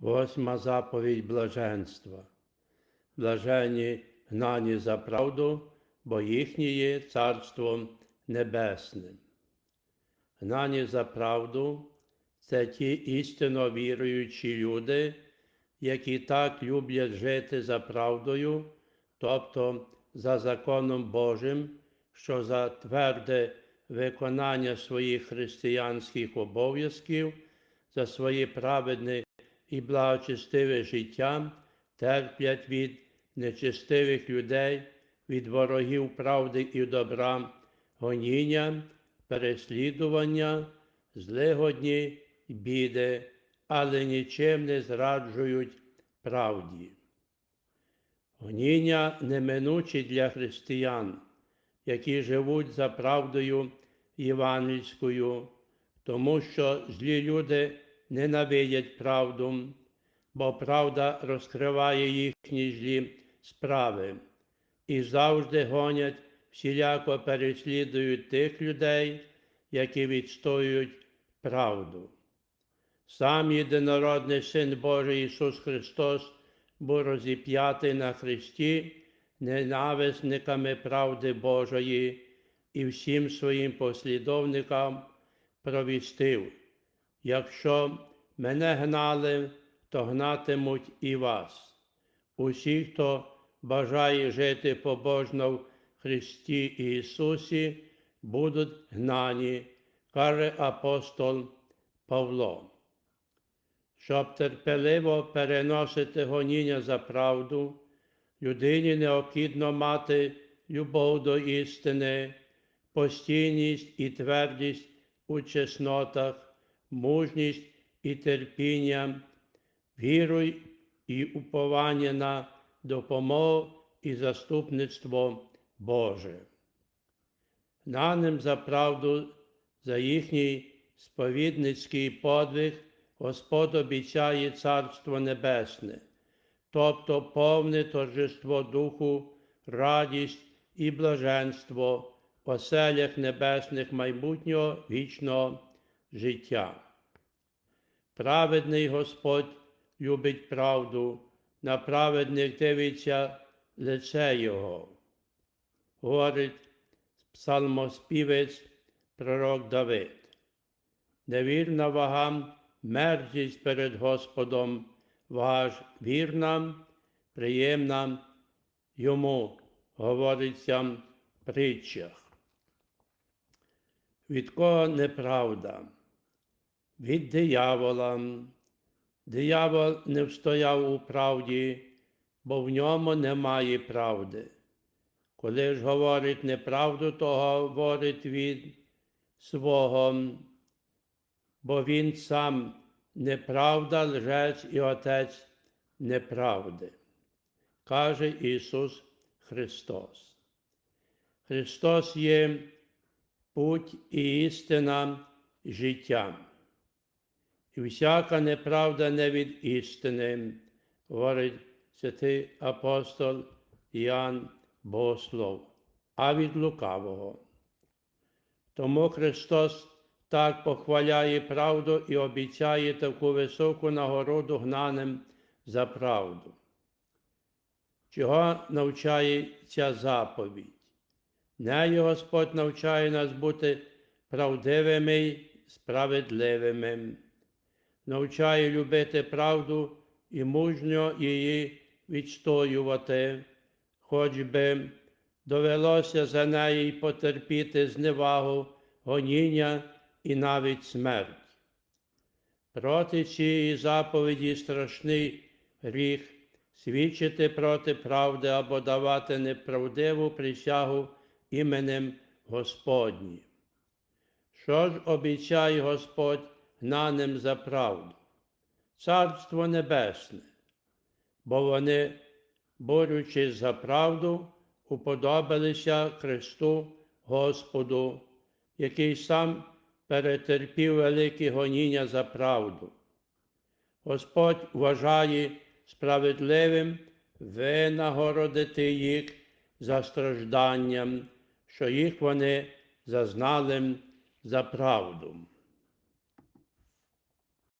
Восьма заповідь блаженства. Блажені гнані за правду, бо їхнє є Царство Небесне. Гнані за правду це ті істинно віруючі люди, які так люблять жити за правдою, тобто за законом Божим, що за тверде виконання своїх християнських обов'язків, за своє праведне і благочестиве життя терплять від нечестивих людей, від ворогів правди і добра, гоніння, переслідування, злигодні біди, але нічим не зраджують правді. Гоніння неминучі для християн, які живуть за правдою євангельською, тому що злі люди ненавидять правду, бо правда розкриває їхні злі справи і завжди гонять, всіляко переслідують тих людей, які відстоюють правду. Сам єдинородний Син Божий Ісус Христос був розіп'ятий на Христі ненависниками правди Божої і всім своїм послідовникам провістив. Якщо мене гнали, то гнатимуть і вас. Усі, хто бажає жити побожно в Христі Ісусі, будуть гнані, каже апостол Павло. Щоб терпеливо переносити гоніння за правду, людині необхідно мати любов до істини, постійність і твердість у чеснотах, мужність і терпіння, віру і уповання на допомогу і заступництво Боже. Гнаним за правду, за їхній сповідницький подвиг Господь обіцяє Царство Небесне, тобто повне торжество Духу, радість і блаженство оселях небесних майбутнього вічного життя. Праведний Господь любить правду, на праведних дивиться лице Його. Говорить псалмоспівець пророк Давид. Невірна вага мерзість перед Господом, ж вірна, приємна йому, говориться в притчах. Від кого неправда? Від диявола. Диявол не встояв у правді, бо в ньому немає правди. Коли ж говорить неправду, то говорить від свого, бо він сам неправда, лжець і отець неправди, каже Ісус Христос. Христос є путь і істина життя. І всяка неправда не від істини, говорить святий апостол Іоанн Богослов, а від лукавого. Тому Христос так похваляє правду і обіцяє таку високу нагороду гнаним за правду. Чого навчає ця заповідь? Нею Господь навчає нас бути правдивими й справедливими, навчає любити правду і мужньо її відстоювати, хоч би довелося за неї потерпіти зневагу, гоніння і навіть смерть. Проти цієї заповіді страшний гріх свідчити проти правди або давати неправдиву присягу іменем Господнім. Що ж обіцяє Господь гнаним за правду? Царство Небесне, бо вони, борючись за правду, уподобалися Христу Господу, який сам перетерпів великі гоніння за правду. Господь вважає справедливим винагородити їх за стражданням, що їх вони зазнали за правду.